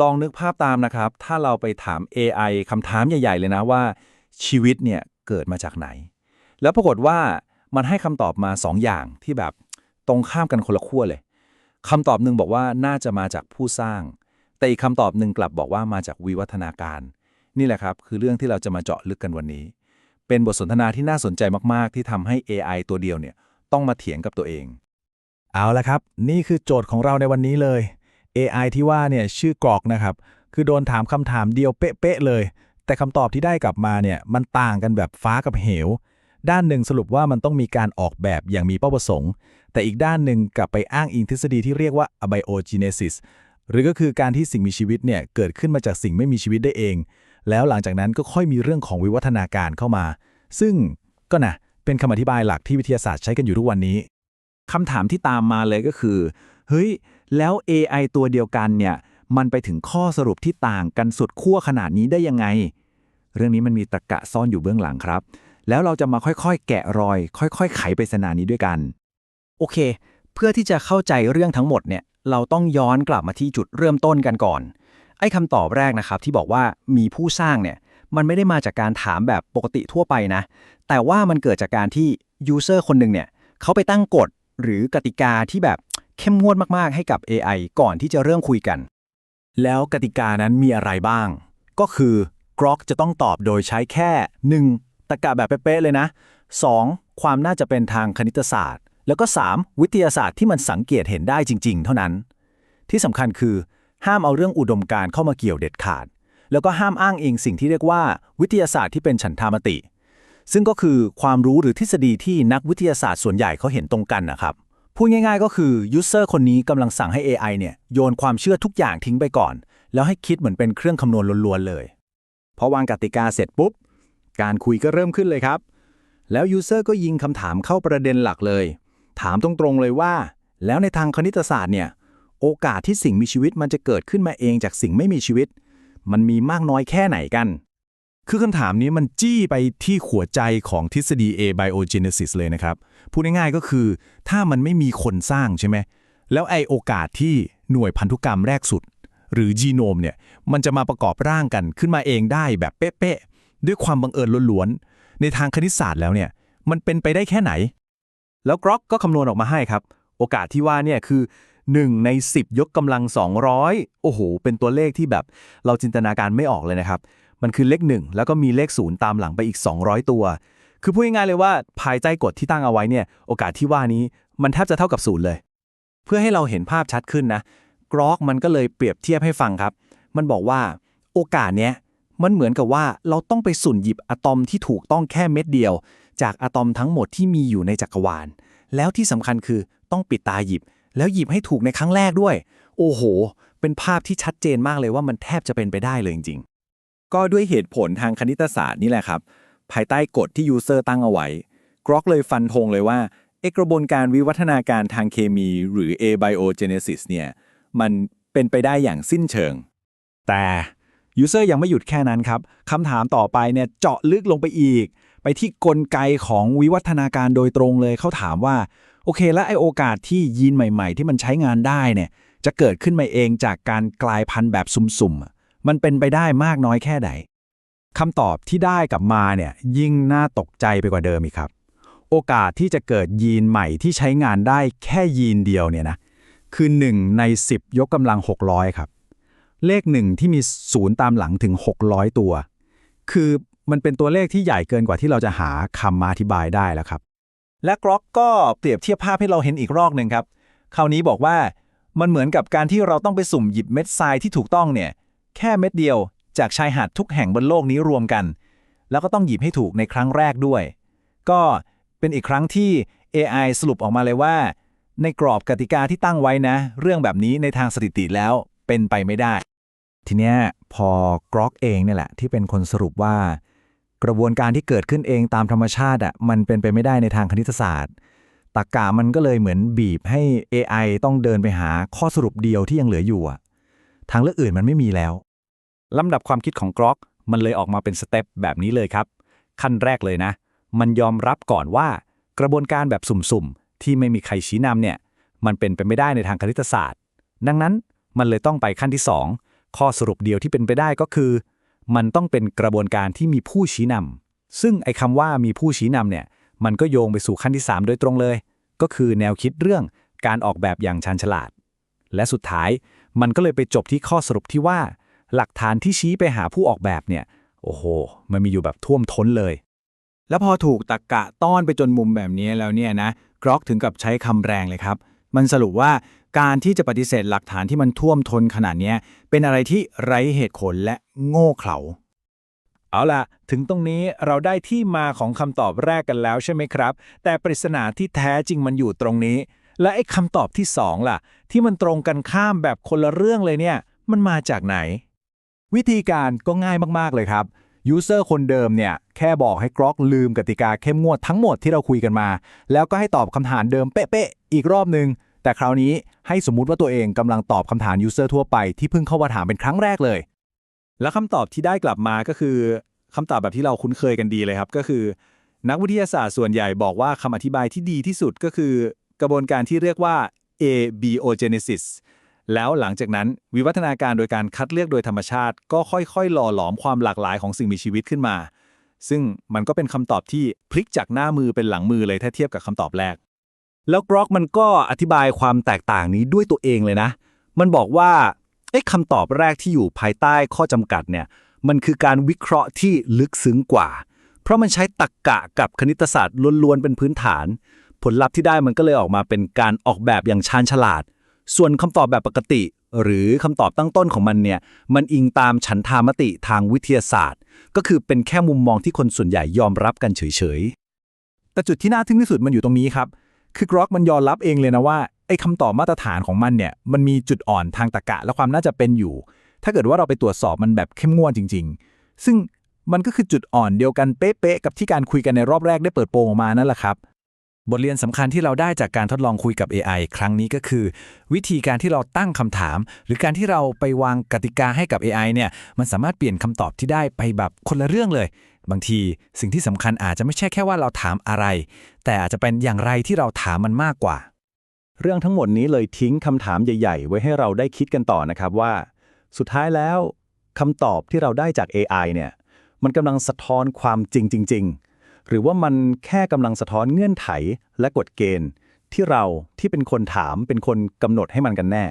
ลองนึกภาพตามนะครับ ถ้าเราไปถาม AI คำถามใหญ่ ๆ เลยนะว่า ชีวิตเนี่ยเกิดมาจากไหน แล้วปรากฏว่ามันให้คำตอบมาสองอย่างที่แบบตรงข้ามกันคนละขั้วเลยคำตอบหนึ่งบอกว่าน่าจะมาจากผู้สร้าง แต่อีกคำตอบหนึ่งกลับบอกว่ามาจากวิวัฒนาการ นี่แหละครับ คือเรื่องที่เราจะมาเจาะลึกกันวันนี้ เป็นบทสนทนาที่น่าสนใจมาก ๆ ที่ทำให้ AI ตัวเดียวเนี่ยต้องมาเถียงกับตัวเอง เอาละครับ นี่คือโจทย์ของเราในวันนี้เลย AI ที่ว่าเนี่ยชื่อกรอกนะครับ คือโดนถามคำถามเดียวเป๊ะๆเลย แต่คำตอบที่ได้กลับมาเนี่ยมันต่างกันแบบฟ้ากับเหว ด้านหนึ่งสรุปว่ามันต้องมีการออกแบบอย่างมีเป้าประสงค์ แต่อีกด้านหนึ่งกลับไปอ้างอิงทฤษฎีที่เรียกว่า abiogenesis หรือก็คือการที่สิ่งมีชีวิตเนี่ยเกิดขึ้นมาจากสิ่งไม่มีชีวิตได้เอง แล้วหลังจากนั้นก็ค่อยมีเรื่องของวิวัฒนาการเข้ามา ซึ่งก็นะเป็นคำอธิบายหลักที่วิทยาศาสตร์ใช้กันอยู่ทุกวันนี้คำถามที่ตามมาเลยก็คือ เฮ้ย แล้ว AI ตัวเดียวกันเนี่ยมันไปถึงข้อสรุปที่ต่างกันสุดขั้วขนาดนี้ได้ยังไง เรื่องนี้มันมีตรกะซ่อนอยู่เบื้องหลังครับ แล้วเราจะมาค่อยๆ แกะรอย ค่อยๆ ไขปริศนานี้ด้วยกัน โอเค เพื่อที่จะเข้าใจเรื่องทั้งหมดเนี่ยเราต้องย้อนกลับมาที่จุดเริ่มต้นกันก่อน ไอ้คำตอบแรกนะครับที่บอกว่ามีผู้สร้างเนี่ยมันไม่ได้มาจากการถามแบบปกติทั่วไปนะ แต่ว่ามันเกิดจากการที่ยูเซอร์คนหนึ่งเนี่ยเขาไปตั้งกฎหรือกติกาที่แบบ เข้มงวดมากๆ ให้กับ AI ก่อนที่จะเริ่มคุยกัน แล้วกติกานั้นมีอะไรบ้าง ก็คือกรอกจะต้องตอบโดยใช้แค่ 1. ตรกะแบบเป๊ะๆเลยนะ 2. ความน่าจะเป็นทางคณิตศาสตร์ แล้วก็ 3. วิทยาศาสตร์ที่มันสังเกตเห็นได้จริง ๆ เท่านั้น ที่สำคัญคือ ห้ามเอาเรื่องอุดมการณ์เข้ามาเกี่ยวเด็ดขาด แล้วก็ห้ามอ้างอิงสิ่งที่เรียกว่า วิทยาศาสตร์ที่เป็นฉันทามติ ซึ่งก็คือความรู้หรือทฤษฎีที่นักวิทยาศาสตร์ส่วนใหญ่เขาเห็นตรงกันนะครับ พูดง่ายๆ ก็คือยูเซอร์คนนี้กำลังสั่งให้ AI เนี่ยโยนความเชื่อทุกอย่างทิ้งไปก่อน แล้วให้คิดเหมือนเป็นเครื่องคำนวณล้วนๆเลยพอวางกติกาเสร็จปุ๊บ การคุยก็เริ่มขึ้นเลยครับ แล้วยูเซอร์ก็ยิงคำถามเข้าประเด็นหลักเลย ถามตรงๆเลยว่า แล้วในทางคณิตศาสตร์เนี่ย โอกาสที่สิ่งมีชีวิตมันจะเกิดขึ้นมาเองจากสิ่งไม่มีชีวิต มันมีมากน้อยแค่ไหนกัน คือคำถามนี้มันจี้ไปที่หัวใจของทฤษฎี abiogenesis เลยนะครับ พูดง่ายๆก็คือ ถ้ามันไม่มีคนสร้างใช่ไหม แล้วไอโอกาสที่หน่วยพันธุกรรมแรกสุด หรือจีโนมเนี่ย มันจะมาประกอบร่างกันขึ้นมาเองได้แบบเป๊ะๆ ด้วยความบังเอิญล้วนๆ ในทางคณิตศาสตร์แล้วเนี่ย มันเป็นไปได้แค่ไหน แล้วกรอกก็คำนวณออกมาให้ครับ โอกาสที่ว่าเนี่ยคือ1ใน 10 ยกกำลัง 200 โอ้โห เป็นตัวเลขที่แบบเราจินตนาการไม่ออกเลยนะครับ มันคือเลข 1 แล้วก็มีเลข 0 ตามหลังไปอีก 200 ตัว คือพูดง่ายๆเลยว่าภายใต้กฎที่ตั้งเอาไว้เนี่ย โอกาสที่ว่านี้มันแทบจะเท่ากับศูนย์เลย เพื่อให้เราเห็นภาพชัดขึ้นนะ กรอกมันก็เลยเปรียบเทียบให้ฟังครับ มันบอกว่าโอกาสเนี้ยมันเหมือนกับว่าเราต้องไปสุ่นหยิบอะตอมที่ถูกต้องแค่เม็ดเดียว จากอะตอมทั้งหมดที่มีอยู่ในจักรวาล แล้วที่สำคัญคือต้องปิดตาหยิบ แล้วหยิบให้ถูกในครั้งแรกด้วย โอ้โห เป็นภาพที่ชัดเจนมากเลยว่ามันแทบจะเป็นไปได้เลยจริง ก็ด้วยเหตุผลทางคณิตศาสตร์นี่แหละครับ ภายใต้กฎที่ยูเซอร์ตั้งเอาไว้กรอกเลยฟันธงเลยว่าเอกระบวนการวิวัฒนาการทางเคมีหรือ abiogenesis เนี่ยมันเป็นไปได้อย่างสิ้นเชิง แต่ยูเซอร์ยังไม่หยุดแค่นั้นครับคำถามต่อไปเนี่ยเจาะลึกลงไปอีก ไปที่กลไกของวิวัฒนาการโดยตรงเลยเขาถามว่า โอเค แล้วไอโอกาสที่ยีนใหม่ ๆ ที่มันใช้งานได้เนี่ยจะเกิดขึ้นมาเองจากการกลายพันธุ์แบบสุ่มๆ มันเป็นไปได้มากน้อยแค่ไหนคำตอบที่ได้กลับมาเนี่ยยิ่งน่าตกใจไปกว่าเดิมอีกครับ โอกาสที่จะเกิดยีนใหม่ที่ใช้งานได้แค่ยีนเดียวเนี่ยนะคือ 1 ใน 10 ยกกำลัง 600 ครับ เลข 1 ที่มีศูนย์ตามหลังถึง 600 ตัว คือมันเป็นตัวเลขที่ใหญ่เกินกว่าที่เราจะหาคำมาอธิบายได้แล้วครับ และกรอกก็เปรียบเทียบภาพให้เราเห็นอีกรอบหนึ่งครับ คราวนี้บอกว่ามันเหมือนกับการที่เราต้องไปสุ่มหยิบเม็ดทรายที่ถูกต้องเนี่ย แค่เม็ดเดียวจากชายหาดทุกแห่งบนโลกนี้รวมกัน แล้วก็ต้องหยิบให้ถูกในครั้งแรกด้วย ก็เป็นอีกครั้งที่ AI สรุปออกมาเลยว่า ในกรอบกติกาที่ตั้งไว้นะ เรื่องแบบนี้ในทางสถิติแล้วเป็นไปไม่ได้ ทีเนี้ยพอกรอกเองเนี่ยแหละ ที่เป็นคนสรุปว่า กระบวนการที่เกิดขึ้นเองตามธรรมชาติอะมันเป็นไปไม่ได้ในทางคณิตศาสตร์ตรรกะมันก็เลยเหมือนบีบให้ AI ต้องเดินไปหาข้อสรุปเดียวที่ยังเหลืออยู่อะทางเลือกอื่นมันไม่มีแล้ว ลำดับความคิดของกรอกมันเลยออกมาเป็นสเต็ปแบบนี้เลยครับ ขั้นแรกเลยนะ มันยอมรับก่อนว่า กระบวนการแบบสุ่มๆ ที่ไม่มีใครชี้นำเนี่ย มันเป็นไปไม่ได้ในทางคณิตศาสตร์ ดังนั้นมันเลยต้องไปขั้นที่ 2 ข้อสรุปเดียวที่เป็นไปได้ก็คือ มันต้องเป็นกระบวนการที่มีผู้ชี้นำซึ่งไอ้คำว่ามีผู้ชี้นำเนี่ย มันก็โยงไปสู่ขั้นที่ 3 โดยตรงเลย ก็คือแนวคิดเรื่องการออกแบบอย่างชันฉลาด และสุดท้ายมันก็เลยไปจบที่ข้อสรุปที่ว่า หลักฐานที่ชี้ไปหาผู้ออกแบบเนี่ย โอ้โห มันมีอยู่แบบท่วมท้นเลย แล้วพอถูกตักกะต้อนไปจนมุมแบบนี้แล้วเนี่ยนะกรอกถึงกับใช้คำแรงเลยครับ มันสรุปว่าการที่จะปฏิเสธหลักฐานที่มันท่วมท้นขนาดนี้เป็นอะไรที่ไร้เหตุผลและโง่เขลาเอาล่ะ ถึงตรงนี้เราได้ที่มาของคำตอบแรกกันแล้วใช่ไหมครับ แต่ปริศนาที่แท้จริงมันอยู่ตรงนี้ และไอ้คำตอบที่2ล่ะ ที่มันตรงกันข้ามแบบคนละเรื่องเลยเนี่ย มันมาจากไหน วิธีการก็ง่ายมากๆเลยครับยูเซอร์คนเดิมเนี่ย แค่บอกให้กรอกลืมกติกาเข้มงวดทั้งหมดที่เราคุยกันมา แล้วก็ให้ตอบคำถามเดิมเป๊ะๆ อีกรอบหนึ่งแต่คราวนี้ให้สมมุติว่าตัวเองกำลังตอบคำถามยูเซอร์ทั่วไปที่เพิ่งเข้ามาถามเป็นครั้งแรกเลย แล้วคำตอบที่ได้กลับมาก็คือคำตอบแบบที่เราคุ้นเคยกันดีเลยครับ ก็คือ นักวิทยาศาสตร์ส่วนใหญ่บอกว่าคำอธิบายที่ดีที่สุดก็คือ กระบวนการที่เรียกว่า abiogenesis แล้วหลังจากนั้นวิวัฒนาการโดยการคัดเลือกโดยธรรมชาติ ก็ค่อยๆ หล่อหลอมความหลากหลายของสิ่งมีชีวิตขึ้นมา ซึ่งมันก็เป็นคำตอบที่พลิกจากหน้ามือเป็นหลังมือเลยถ้าเทียบกับคำตอบแรก แล้วกรอกมันก็อธิบายความแตกต่างนี้ด้วยตัวเองเลยนะ มันบอกว่าไอ้คำตอบแรกที่อยู่ภายใต้ข้อจำกัดเนี่ยมันคือการวิเคราะห์ที่ลึกซึ้งกว่า เพราะมันใช้ตรรกกะกับคณิตศาสตร์ล้วนๆเป็นพื้นฐาน ผลลัพธ์ที่ได้มันก็เลยออกมาเป็นการออกแบบอย่างชาญฉลาด ส่วนคำตอบแบบปกติ หรือคำตอบตั้งต้นของมันเนี่ย มันอิงตามฉันทามติทางวิทยาศาสตร์ ก็คือเป็นแค่มุมมองที่คนส่วนใหญ่ยอมรับกันเฉยๆ แต่จุดที่น่าทึ่งที่สุดมันอยู่ตรงนี้ครับ คือกรอกมันยอมรับเองเลยนะว่าไอ้คำตอบมาตรฐานของมันเนี่ย มันมีจุดอ่อนทางตรรกะและความน่าจะเป็นอยู่ ถ้าเกิดว่าเราไปตรวจสอบมันแบบเข้มงวดจริง ๆ ซึ่งมันก็คือจุดอ่อนเดียวกันเป๊ะๆกับที่การคุยกันในรอบแรกได้เปิดโปงออกมานั่นแหละครับ บทเรียนสำคัญที่เราได้จากการทดลองคุยกับ AI ครั้งนี้ก็คือ วิธีการที่เราตั้งคำถาม หรือการที่เราไปวางกติกาให้กับ AI เนี่ยมันสามารถเปลี่ยนคำตอบที่ได้ไปแบบคนละเรื่องเลย บางทีสิ่งที่สำคัญอาจจะไม่ใช่แค่ว่าเราถามอะไร แต่อาจจะเป็นอย่างไรที่เราถามมันมากกว่า เรื่องทั้งหมดนี้เลยทิ้งคำถามใหญ่ ๆ ไว้ให้เราได้คิดกันต่อนะครับว่า สุดท้ายแล้วคำตอบที่เราได้จาก AI เนี่ยมันกำลังสะท้อนความจริงจริง ๆ หรือว่ามันแค่กำลังสะท้อนเงื่อนไขและกฎเกณฑ์ ที่เราที่เป็นคนถามเป็นคนกำหนดให้มันกันแน่